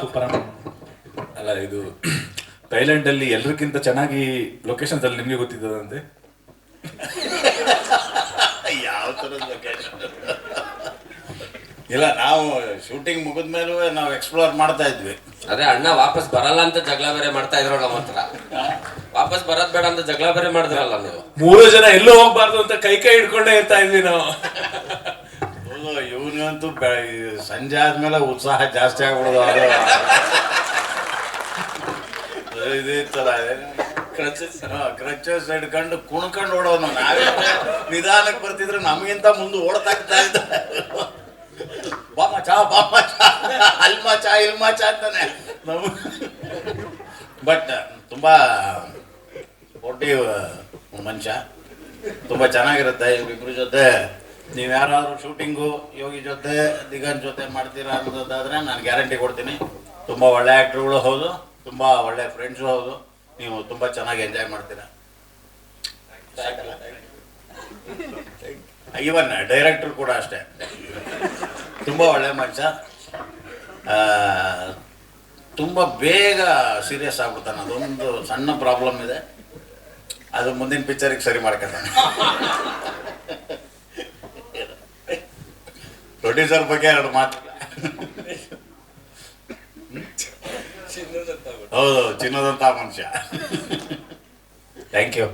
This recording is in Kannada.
ಸೂಪರ್ ಅಲ್ಲ ಇದು ಥೈಲ್ಯಾಂಡ್ ಅಲ್ಲಿ ಎಲ್ರಿಗಿಂತ ಚೆನ್ನಾಗಿ ಲೊಕೇಶನ್ಸ್ ಅಲ್ಲಿ ನಿಮಗೆ ಗೊತ್ತಿದ್ದದಂತೆ? ಯಾವ ಥರದ ಲೊಕೇಶನ್ ಇಲ್ಲ ನಾವು ಶೂಟಿಂಗ್ ಮುಗಿದ ಮೇಲೂ ನಾವು ಎಕ್ಸ್ಪ್ಲೋರ್ ಮಾಡ್ತಾ ಇದ್ವಿ. ಅದೇ ಅಣ್ಣ ವಾಪಸ್ ಬರಲ್ಲ ಅಂತ ಜಗಳ ಬೇರೆ ಮಾಡ್ತಾ ಇದ್ರು ನಮ್ಮ ಹತ್ರ ವಾಪಸ್ ಬರೋದ್ ಬೇಡ ಅಂತ ಜಗಳ ಬೇರೆ ಮಾಡಿದ್ರಲ್ಲ ನೀವು. ಮೂರು ಜನ ಎಲ್ಲೂ ಹೋಗ್ಬಾರ್ದು ಅಂತ ಕೈ ಕೈ ಹಿಡ್ಕೊಂಡೇ ಇರ್ತಾ ಇದ್ವಿ ನಾವು. ಹೌದು ಇವನಿಗಂತೂ ಬೆ- ಸಂಜೆ ಆದ್ಮೇಲೆ ಉತ್ಸಾಹ ಜಾಸ್ತಿ ಆಗ್ಬಿಡೋದು ಅದು. ಇದಿತ್ತಲ್ಲ ಕ್ರಚಸ್ ಕ್ರಚಸ್ ಹಿಡ್ಕೊಂಡು ಕುಣ್ಕೊಂಡು ಓಡೋನು. ನಾವೇ ನಿಧಾನಕ್ಕೆ ಬರ್ತಿದ್ರೆ ನಮಗಿಂತ ಮುಂದೆ ಓಡ್ತಾಗ್ತಾ ಇದ್ದ ಬಾಮ ಚಾ ಬಾಮ ಚಾ. ಅಲ್ಮಾ ಚಾ ಇಲ್ಮಾ ಚಾ ಅಂತಾನೆ. ಬಟ್ ತುಂಬಾ ಒಟ್ಟಿ ಮನುಷ್ಯ. ತುಂಬ ಚೆನ್ನಾಗಿರುತ್ತೆ ಇವ್ರಿಬ್ರ ಜೊತೆ. ನೀವು ಯಾರಾದರೂ ಶೂಟಿಂಗು ಯೋಗಿ ಜೊತೆ, ದಿಗನ್ ಜೊತೆ ಮಾಡ್ತೀರಾ ಅನ್ನೋದಾದ್ರೆ ನಾನು ಗ್ಯಾರಂಟಿ ಕೊಡ್ತೀನಿ. ತುಂಬ ಒಳ್ಳೆ ಆ್ಯಕ್ಟ್ರುಗಳು ಹೌದು, ತುಂಬ ಒಳ್ಳೆ ಫ್ರೆಂಡ್ಸು ಹೌದು. ನೀವು ತುಂಬ ಚೆನ್ನಾಗಿ ಎಂಜಾಯ್ ಮಾಡ್ತೀರಾ. ಇವನ್ ಡೈರೆಕ್ಟ್ರು ಕೂಡ ಅಷ್ಟೇ. ತುಂಬ ಒಳ್ಳೆ ಮನುಷ್ಯ. ತುಂಬ ಬೇಗ ಸೀರಿಯಸ್ ಆಗ್ಬಿಡ್ತಾನೆ. ಅದೊಂದು ಸಣ್ಣ ಪ್ರಾಬ್ಲಮ್ ಇದೆ. ಅದು ಮುಂದಿನ ಪಿಕ್ಚರಿಗೆ ಸರಿ ಮಾಡ್ಕೊತಾನೆ. ಪ್ರೊಡ್ಯೂಸರ್ ಬಗ್ಗೆ ಎರಡು ಮಾತು. ಹೌದು ಚಿನ್ನದಂತ ಮನುಷ್ಯ. Thank you